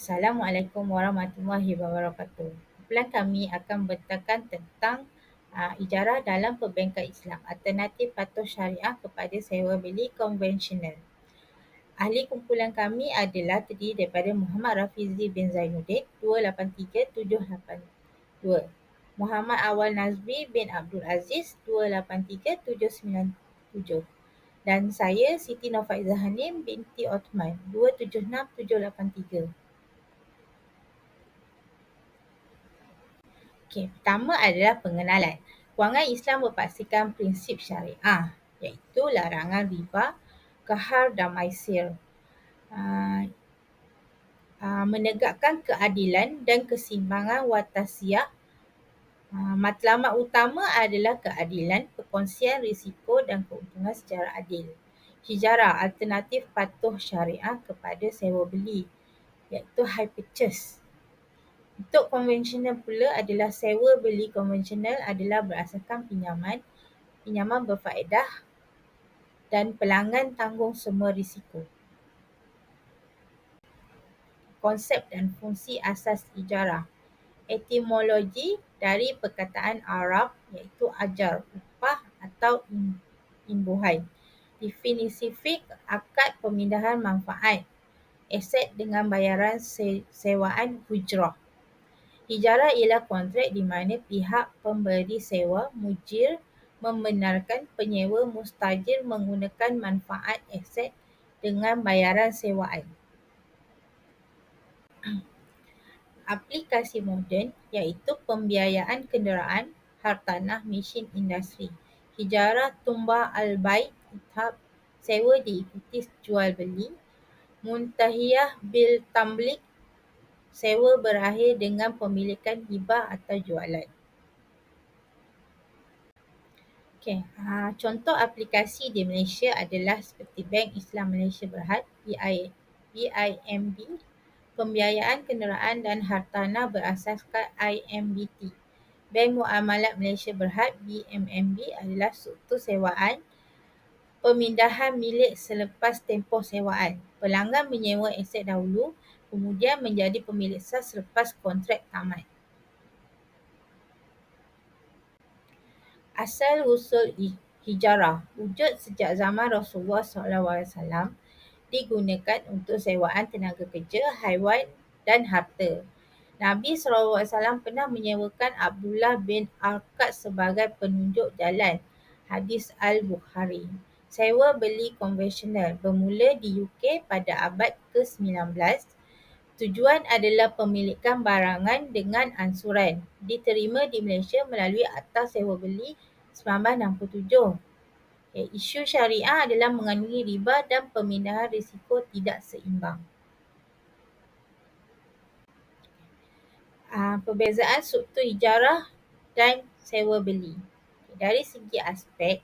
Assalamualaikum warahmatullahi wabarakatuh. Kumpulan kami akan bertekan tentang uh, ijarah dalam perbankan Islam, alternatif patuh syariah kepada sewa beli konvensional. Ahli kumpulan kami adalah terdiri daripada Muhammad Rafizi bin Zainuddin 283782, Muhammad Awal Nazmi bin Abdul Aziz 283797 dan saya Siti Nofaizah Hanim binti Othman 276783. Okey, pertama adalah pengenalan. Kewangan Islam berpaksikan prinsip syariah iaitu larangan riba, kahar dan maisir. Uh, uh, menegakkan keadilan dan keseimbangan watasiah. Uh, matlamat utama adalah keadilan, perkongsian risiko dan keuntungan secara adil. Hijarah alternatif patuh syariah kepada sewa beli iaitu high purchase. Untuk konvensional pula adalah sewa beli konvensional adalah berasaskan pinjaman, pinjaman berfaedah dan pelanggan tanggung semua risiko. Konsep dan fungsi asas ijarah. Etimologi dari perkataan Arab iaitu ajar, upah atau imbuhan. Definisi fik, akad pemindahan manfaat. Aset dengan bayaran sewaan hujrah. Hijarah ialah kontrak di mana pihak pemberi sewa, mujir, membenarkan penyewa mustajir menggunakan manfaat aset dengan bayaran sewaan. Aplikasi moden iaitu pembiayaan kenderaan, hartanah, mesin industri. Hijarah tumbah al-bai, tahap sewa diikuti jual beli. Muntahiyah bil tamblik sewa berakhir dengan pemilikan hibah atau jualan. Okay. Uh, contoh aplikasi di Malaysia adalah seperti Bank Islam Malaysia Berhad, BI, BIMB, Pembiayaan Kenderaan dan Hartanah berasaskan IMBT. Bank Muamalat Malaysia Berhad, BMMB adalah struktur sewaan pemindahan milik selepas tempoh sewaan. Pelanggan menyewa aset dahulu kemudian menjadi pemilik sah selepas kontrak tamat. Asal usul hijarah wujud sejak zaman Rasulullah SAW digunakan untuk sewaan tenaga kerja, haiwan dan harta. Nabi SAW pernah menyewakan Abdullah bin Arkad sebagai penunjuk jalan. Hadis Al-Bukhari. Sewa beli konvensional bermula di UK pada abad ke-19 Tujuan adalah pemilikan barangan dengan ansuran. Diterima di Malaysia melalui Akta Sewa Beli 1967. Okay, isu syariah adalah mengandungi riba dan pemindahan risiko tidak seimbang. Uh, perbezaan struktur ijarah dan sewa beli. Dari segi aspek,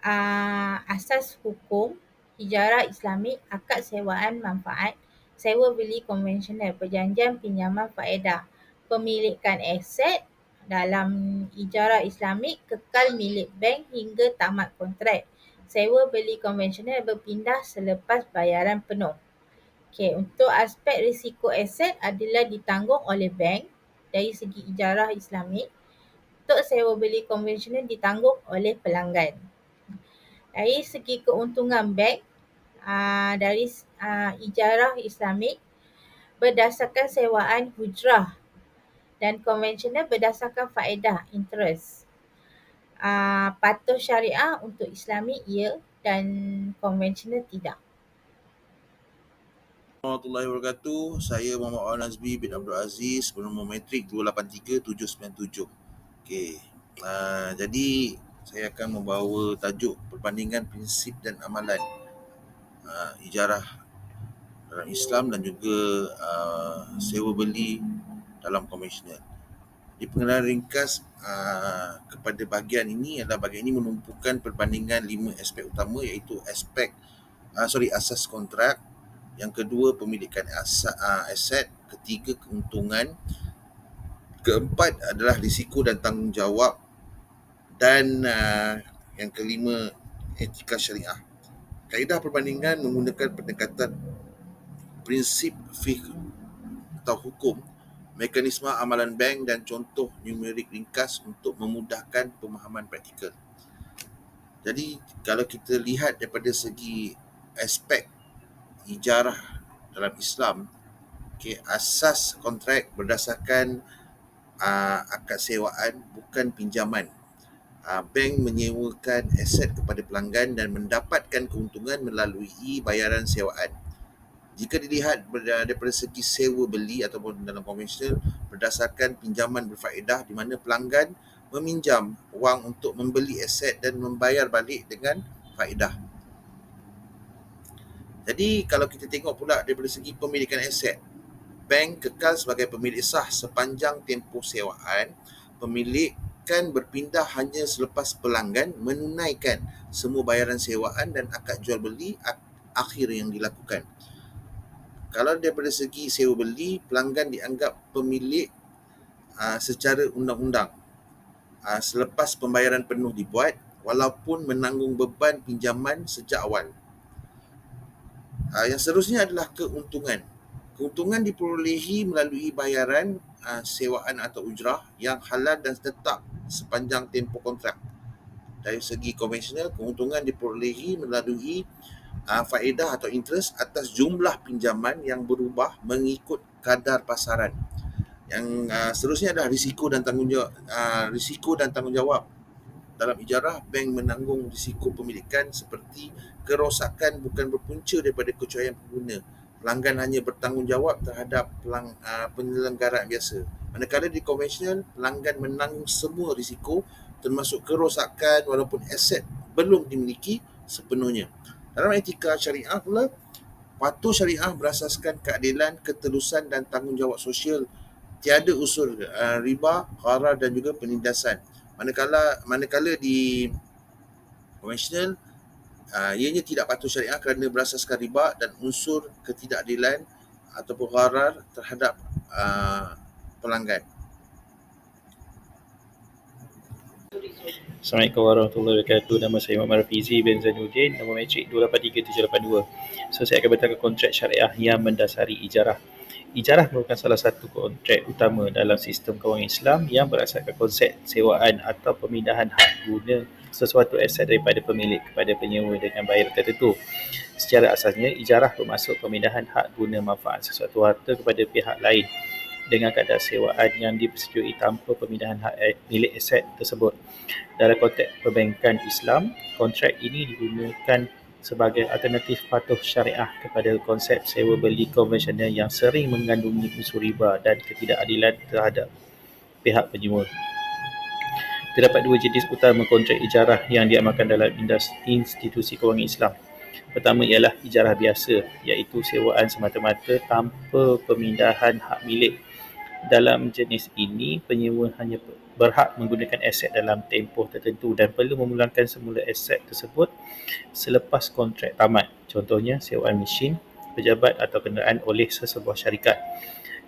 uh, asas hukum, hijarah islamik, akad sewaan manfaat, sewa beli konvensional, perjanjian pinjaman faedah, pemilikan aset dalam ijarah Islamik kekal milik bank hingga tamat kontrak. Sewa beli konvensional berpindah selepas bayaran penuh. Okay, untuk aspek risiko aset adalah ditanggung oleh bank dari segi ijarah Islamik. Untuk sewa beli konvensional ditanggung oleh pelanggan. Dari segi keuntungan bank, aa, ah, dari uh, ijarah Islamik berdasarkan sewaan hujrah dan konvensional berdasarkan faedah interest. Uh, patuh syariah untuk Islamik ya dan konvensional tidak. Warahmatullahi wabarakatuh. Saya Muhammad Awal Nazbi bin Abdul Aziz bernombor metrik 283797. Okey. Uh, jadi saya akan membawa tajuk perbandingan prinsip dan amalan uh, ijarah dalam Islam dan juga uh, sewa beli dalam konvensional. Di pengenalan ringkas uh, kepada bahagian ini adalah bahagian ini menumpukan perbandingan lima aspek utama iaitu aspek uh, sorry asas kontrak, yang kedua pemilikan aset, uh, aset, ketiga keuntungan, keempat adalah risiko dan tanggungjawab dan uh, yang kelima etika syariah. Kaedah perbandingan menggunakan pendekatan prinsip fiqh atau hukum, mekanisme amalan bank dan contoh numerik ringkas untuk memudahkan pemahaman praktikal. Jadi kalau kita lihat daripada segi aspek ijarah dalam Islam, okay, asas kontrak berdasarkan uh, akad sewaan bukan pinjaman. Uh, bank menyewakan aset kepada pelanggan dan mendapatkan keuntungan melalui bayaran sewaan. Jika dilihat daripada segi sewa beli ataupun dalam konvensional berdasarkan pinjaman berfaedah di mana pelanggan meminjam wang untuk membeli aset dan membayar balik dengan faedah. Jadi kalau kita tengok pula daripada segi pemilikan aset, bank kekal sebagai pemilik sah sepanjang tempoh sewaan. Pemilik kan berpindah hanya selepas pelanggan menunaikan semua bayaran sewaan dan akad jual beli akhir yang dilakukan kalau daripada segi sewa beli, pelanggan dianggap pemilik ah, secara undang-undang ah, selepas pembayaran penuh dibuat walaupun menanggung beban pinjaman sejak awal. Ah, yang seterusnya adalah keuntungan. Keuntungan diperolehi melalui bayaran aa, sewaan atau ujrah yang halal dan tetap sepanjang tempoh kontrak. Dari segi konvensional, keuntungan diperolehi melalui uh, faedah atau interest atas jumlah pinjaman yang berubah mengikut kadar pasaran. Yang uh, seterusnya adalah risiko dan tanggungjawab uh, risiko dan tanggungjawab. Dalam ijarah, bank menanggung risiko pemilikan seperti kerosakan bukan berpunca daripada kecuaian pengguna. Pelanggan hanya bertanggungjawab terhadap pelang, uh, penyelenggaraan biasa. Manakala di konvensional, pelanggan menanggung semua risiko termasuk kerosakan walaupun aset belum dimiliki sepenuhnya. Dalam etika syariah pula, patuh syariah berasaskan keadilan, ketelusan dan tanggungjawab sosial. Tiada unsur uh, riba, gharar dan juga penindasan. Manakala manakala di konvensional, uh, ianya tidak patuh syariah kerana berasaskan riba dan unsur ketidakadilan ataupun gharar terhadap uh, pelanggan. Assalamualaikum warahmatullahi wabarakatuh. Nama saya Muhammad Rafizi bin Zainuddin. Nama matrik 283782. So, saya akan bertanggung kontrak syariah yang mendasari ijarah. Ijarah merupakan salah satu kontrak utama dalam sistem kewangan Islam yang berasaskan konsep sewaan atau pemindahan hak guna sesuatu aset daripada pemilik kepada penyewa dengan bayar tertentu. Secara asasnya, ijarah bermaksud pemindahan hak guna manfaat sesuatu harta kepada pihak lain dengan kadar sewaan yang dipersetujui tanpa pemindahan hak milik aset tersebut. Dalam konteks perbankan Islam, kontrak ini digunakan sebagai alternatif patuh syariah kepada konsep sewa beli konvensional yang sering mengandungi unsur riba dan ketidakadilan terhadap pihak penyewa. Terdapat dua jenis utama kontrak ijarah yang diamalkan dalam institusi kewangan Islam. Pertama ialah ijarah biasa iaitu sewaan semata-mata tanpa pemindahan hak milik dalam jenis ini, penyewa hanya berhak menggunakan aset dalam tempoh tertentu dan perlu memulangkan semula aset tersebut selepas kontrak tamat. Contohnya, sewaan mesin, pejabat atau kenderaan oleh sesebuah syarikat.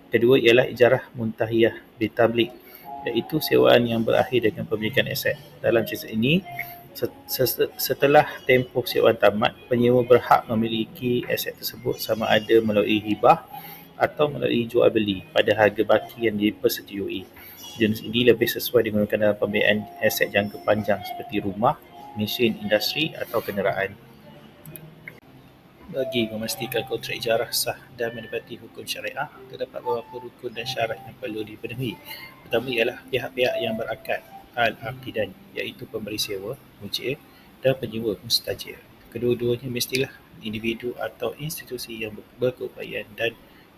Kedua ialah ijarah muntahiyah bitablik iaitu sewaan yang berakhir dengan pemilikan aset. Dalam jenis ini, setelah tempoh sewaan tamat, penyewa berhak memiliki aset tersebut sama ada melalui hibah atau melalui jual beli pada harga baki yang dipersetujui. Jenis ini lebih sesuai digunakan dalam pembiayaan aset jangka panjang seperti rumah, mesin industri atau kenderaan. Bagi memastikan kontrak ijarah sah dan menepati hukum syariah, terdapat beberapa rukun dan syarat yang perlu dipenuhi. Pertama ialah pihak-pihak yang berakad al-aqidan iaitu pemberi sewa, mujir dan penyewa mustajir. Kedua-duanya mestilah individu atau institusi yang berkeupayaan dan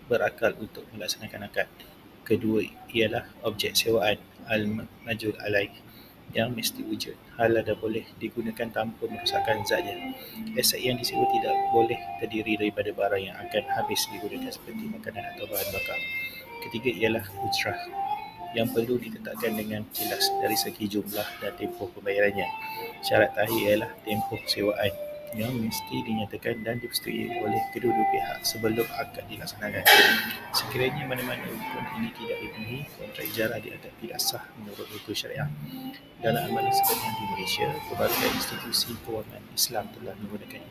berakal untuk melaksanakan akad. Kedua ialah objek sewaan al-majul alaih yang mesti wujud. Halal dan boleh digunakan tanpa merosakkan zatnya. Aset yang disewa tidak boleh terdiri daripada barang yang akan habis digunakan seperti makanan atau bahan bakar. Ketiga ialah ujrah yang perlu ditetapkan dengan jelas dari segi jumlah dan tempoh pembayarannya. Syarat terakhir ialah tempoh sewaan yang mesti dinyatakan dan dipersetujui oleh kedua-dua pihak sebelum akad dilaksanakan. Sekiranya mana-mana rukun ini tidak dipenuhi, kontrak ijarah dianggap tidak sah menurut hukum syariah. Dalam amalan sebenarnya di Malaysia, berbagai institusi kewangan Islam telah menggunakan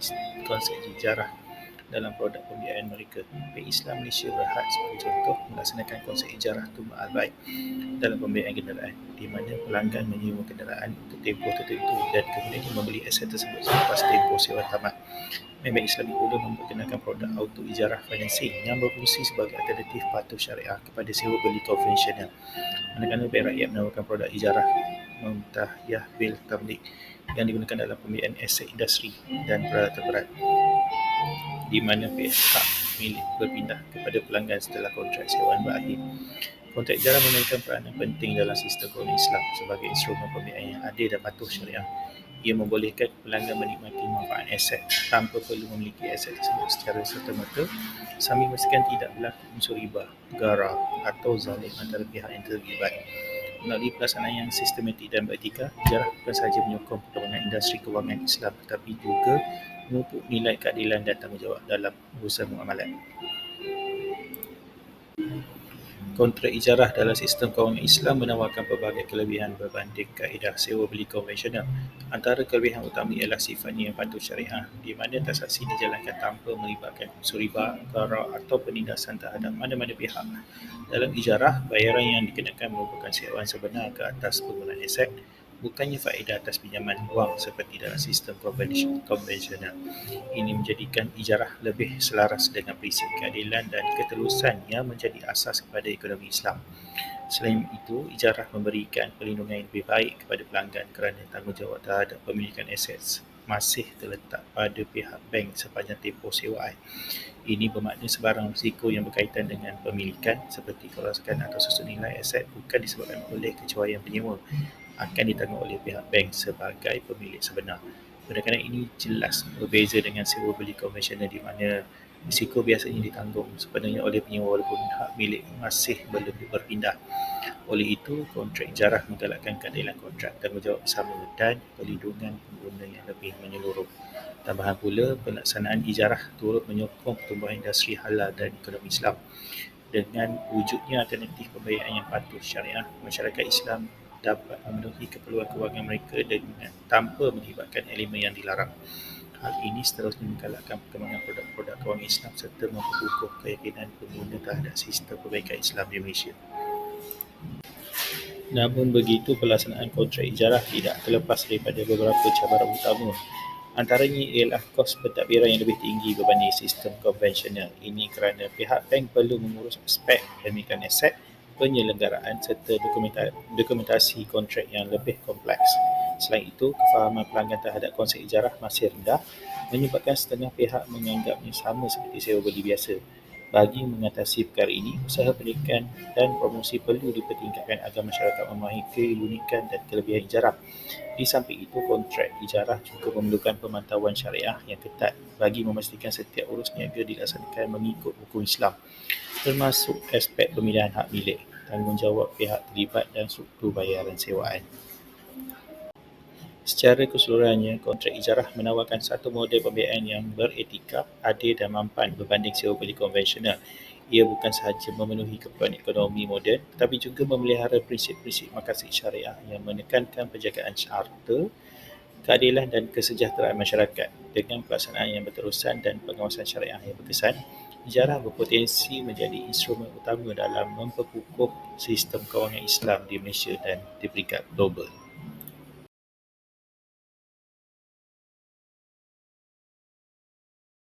konsep ijarah dalam produk pembiayaan mereka. Bank Islam Malaysia Berhad sebagai contoh melaksanakan konsep ijarah tumbal al-baik dalam pembiayaan kenderaan di mana pelanggan menyewa kenderaan untuk tempoh tertentu dan kemudian membeli aset tersebut selepas tempoh sewa tamat. Bank Islam pula memperkenalkan produk auto ijarah financing yang berfungsi sebagai alternatif patuh syariah kepada sewa beli konvensional. Manakala Bank Rakyat menawarkan produk ijarah Mumtahiyah Bil Tamlik yang digunakan dalam pembiayaan aset industri dan peralatan berat di mana pihak milik berpindah kepada pelanggan setelah kontrak sewaan berakhir. Kontrak ijarah memainkan peranan penting dalam sistem kewangan Islam sebagai instrumen pembiayaan yang adil dan patuh syariah. Ia membolehkan pelanggan menikmati manfaat aset tanpa perlu memiliki aset tersebut secara serta-merta sambil memastikan tidak berlaku unsur riba, gara atau zalim antara pihak yang terlibat. Melalui pelaksanaan yang sistematik dan beretika, ijarah bukan sahaja menyokong perkembangan industri kewangan Islam tetapi juga memupuk nilai keadilan dan tanggungjawab dalam urusan muamalat. Kontrak ijarah dalam sistem kewangan Islam menawarkan pelbagai kelebihan berbanding kaedah sewa beli konvensional. Antara kelebihan utama ialah sifatnya yang patuh syariah di mana transaksi dijalankan tanpa melibatkan unsur riba, gara atau penindasan terhadap mana-mana pihak. Dalam ijarah, bayaran yang dikenakan merupakan sewaan sebenar ke atas penggunaan aset bukannya faedah atas pinjaman wang seperti dalam sistem konvensional. Ini menjadikan ijarah lebih selaras dengan prinsip keadilan dan ketelusan yang menjadi asas kepada ekonomi Islam. Selain itu, ijarah memberikan perlindungan yang lebih baik kepada pelanggan kerana tanggungjawab terhadap pemilikan aset masih terletak pada pihak bank sepanjang tempoh sewaan. Ini bermakna sebarang risiko yang berkaitan dengan pemilikan seperti kerosakan atau susun nilai aset bukan disebabkan oleh kecuaian penyewa akan ditanggung oleh pihak bank sebagai pemilik sebenar. Kerana ini jelas berbeza dengan sewa beli konvensional di mana risiko biasanya ditanggung sepenuhnya oleh penyewa walaupun hak milik masih belum berpindah. Oleh itu, kontrak ijarah menggalakkan keadilan kontrak, tanggungjawab bersama dan perlindungan pengguna yang lebih menyeluruh. Tambahan pula, pelaksanaan ijarah turut menyokong pertumbuhan industri halal dan ekonomi Islam. Dengan wujudnya alternatif pembayaran yang patuh syariah, masyarakat Islam dapat memenuhi keperluan kewangan mereka dengan tanpa melibatkan elemen yang dilarang. Hal ini seterusnya menggalakkan perkembangan produk-produk kewangan Islam serta memperkukuh keyakinan pengguna terhadap sistem perbankan Islam di Malaysia. Namun begitu, pelaksanaan kontrak ijarah tidak terlepas daripada beberapa cabaran utama. Antaranya ialah kos pentadbiran yang lebih tinggi berbanding sistem konvensional. Ini kerana pihak bank perlu mengurus aspek pemilikan aset penyelenggaraan serta dokumentasi kontrak yang lebih kompleks. Selain itu, kefahaman pelanggan terhadap konsep ijarah masih rendah menyebabkan setengah pihak menganggapnya sama seperti sewa beli biasa. Bagi mengatasi perkara ini, usaha pendidikan dan promosi perlu dipertingkatkan agar masyarakat memahami keunikan dan kelebihan ijarah. Di samping itu, kontrak ijarah juga memerlukan pemantauan syariah yang ketat bagi memastikan setiap urus niaga dilaksanakan mengikut hukum Islam termasuk aspek pemilihan hak milik, tanggungjawab pihak terlibat dan struktur bayaran sewaan. Secara keseluruhannya, kontrak ijarah menawarkan satu model pembiayaan yang beretika, adil dan mampan berbanding sewa beli konvensional. Ia bukan sahaja memenuhi keperluan ekonomi moden tetapi juga memelihara prinsip-prinsip makasih syariah yang menekankan penjagaan harta, keadilan dan kesejahteraan masyarakat dengan pelaksanaan yang berterusan dan pengawasan syariah yang berkesan. Ijarah berpotensi menjadi instrumen utama dalam memperkukuh sistem kewangan Islam di Malaysia dan di peringkat global.